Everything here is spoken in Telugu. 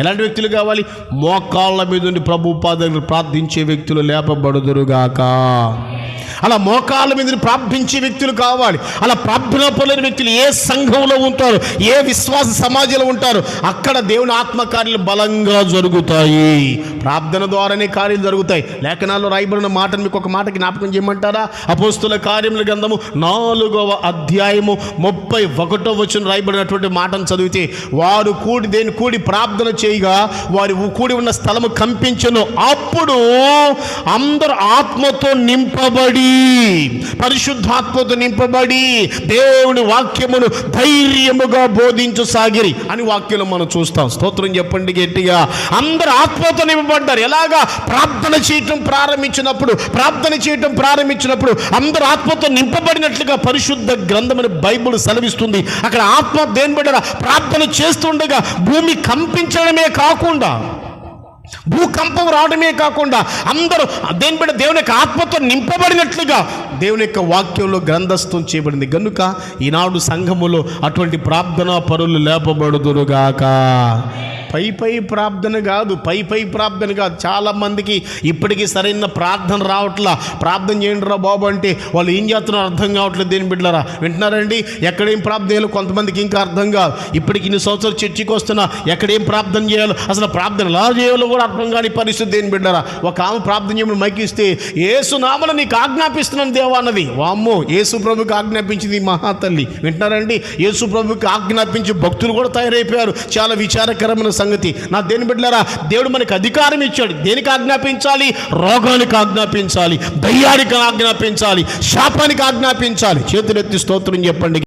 ఎలాంటి వ్యక్తులు కావాలి? మోకాళ్ళ మీద ఉండి ప్రభు ఉపాధి ప్రార్థించే వ్యక్తులు లేపబడుదురుగాక. అలా మోకాళ్ళ మీద ప్రార్థించే వ్యక్తులు కావాలి. అలా ప్రార్థన పొందిన వ్యక్తులు ఏ సంఘంలో ఉంటారు ఏ విశ్వాస సమాజంలో ఉంటారు అక్కడ దేవుని ఆత్మకార్యాలు బలంగా జరుగుతాయి. ప్రార్థన ద్వారానే కార్యాలు జరుగుతాయి. లేఖనాల్లో రాయబడిన మాటను మీకు ఒక మాట జ్ఞాపకం చేయమంటారా? అపోస్తుల కార్యముల గ్రంథము నాలుగవ అధ్యాయము ముప్పై ఒకటో వచ్చిన రాయబడినటువంటి మాటను చదివితే వారు కూడి దేని కూడి ప్రార్థన చేయగా వారి కూడి ఉన్న స్థలము కంపించను. అప్పుడు అందరు ఆత్మతో నింపబడి పరిశుద్ధాత్మతో నింపబడి దేవుని వాక్యమును ధైర్యముగా బోధించు సాగిరి అని వాక్యంలో మనం చూస్తాం. స్తోత్రం చెప్పండి గట్టిగా. అందరు ఆత్మతో నింపబడ్డారు. ఎలాగా? ప్రార్థన చేయటం ప్రారంభించినప్పుడు ప్రార్థన చేయటం ప్రారంభించినప్పుడు అందరు ఆత్మతో నింపబడినట్లుగా పరిశుద్ధ గ్రంథమని బైబిల్ సెలవిస్తుంది. అక్కడ ఆత్మ దేని బిడ్డ ప్రార్థన చేస్తుండగా భూమి కంపించడమే కాకుండా భూకంపం రావడమే కాకుండా అందరూ దేని బిడ్డ దేవుని యొక్క ఆత్మతో నింపబడినట్లుగా దేవుని యొక్క వాక్యంలో గ్రంథస్థం చేయబడింది. కనుక ఈనాడు సంఘములో అటువంటి ప్రార్థనా పరులు లేపబడుదురుగాక. పై పై ప్రార్థన కాదు పై పై ప్రార్థన కాదు. చాలా మందికి ఇప్పటికీ సరైన ప్రార్థన రావట్లా. ప్రార్థన చేయండి రా బాబు అంటే వాళ్ళు ఏం చేస్తున్నారో అర్థం కావట్లేదు దేని బిడ్డరా వింటున్నారండి ఎక్కడేం ప్రార్థన చేయాలో కొంతమందికి ఇంకా అర్థం కాదు. ఇప్పటికి ఇన్ని సంవత్సరాలు చర్చికి వస్తున్నా ఎక్కడేం ప్రార్థన చేయాలో అసలు ప్రార్థన ఎలా చేయాలో కూడా అర్థం కాని పరిస్థితి దేని బిడ్డరా ఒక ఆమె ప్రార్థన చేయమని మైకిస్తే ఏసు నామలు నీకు ఆజ్ఞాపిస్తున్నాను దేవా అన్నది. వామ్మో యేసు ప్రభుకి ఆజ్ఞాపించింది మహాతల్లి వింటున్నారండి యేసు ప్రభుకి ఆజ్ఞాపించి భక్తులు కూడా తయారైపోయారు. చాలా విచారకరమైన సంగతి. నా దేని బిడ్డలారా దేవుడు మనకి అధికారం ఇచ్చాడు. దేనికి ఆజ్ఞాపించాలి? రోగానికి ఆజ్ఞాపించాలి. దయ్యానికి ఆజ్ఞాపించాలి. శాపానికి ఆజ్ఞాపించాలి. చేతులెత్తి స్తోత్రం చెప్పండి.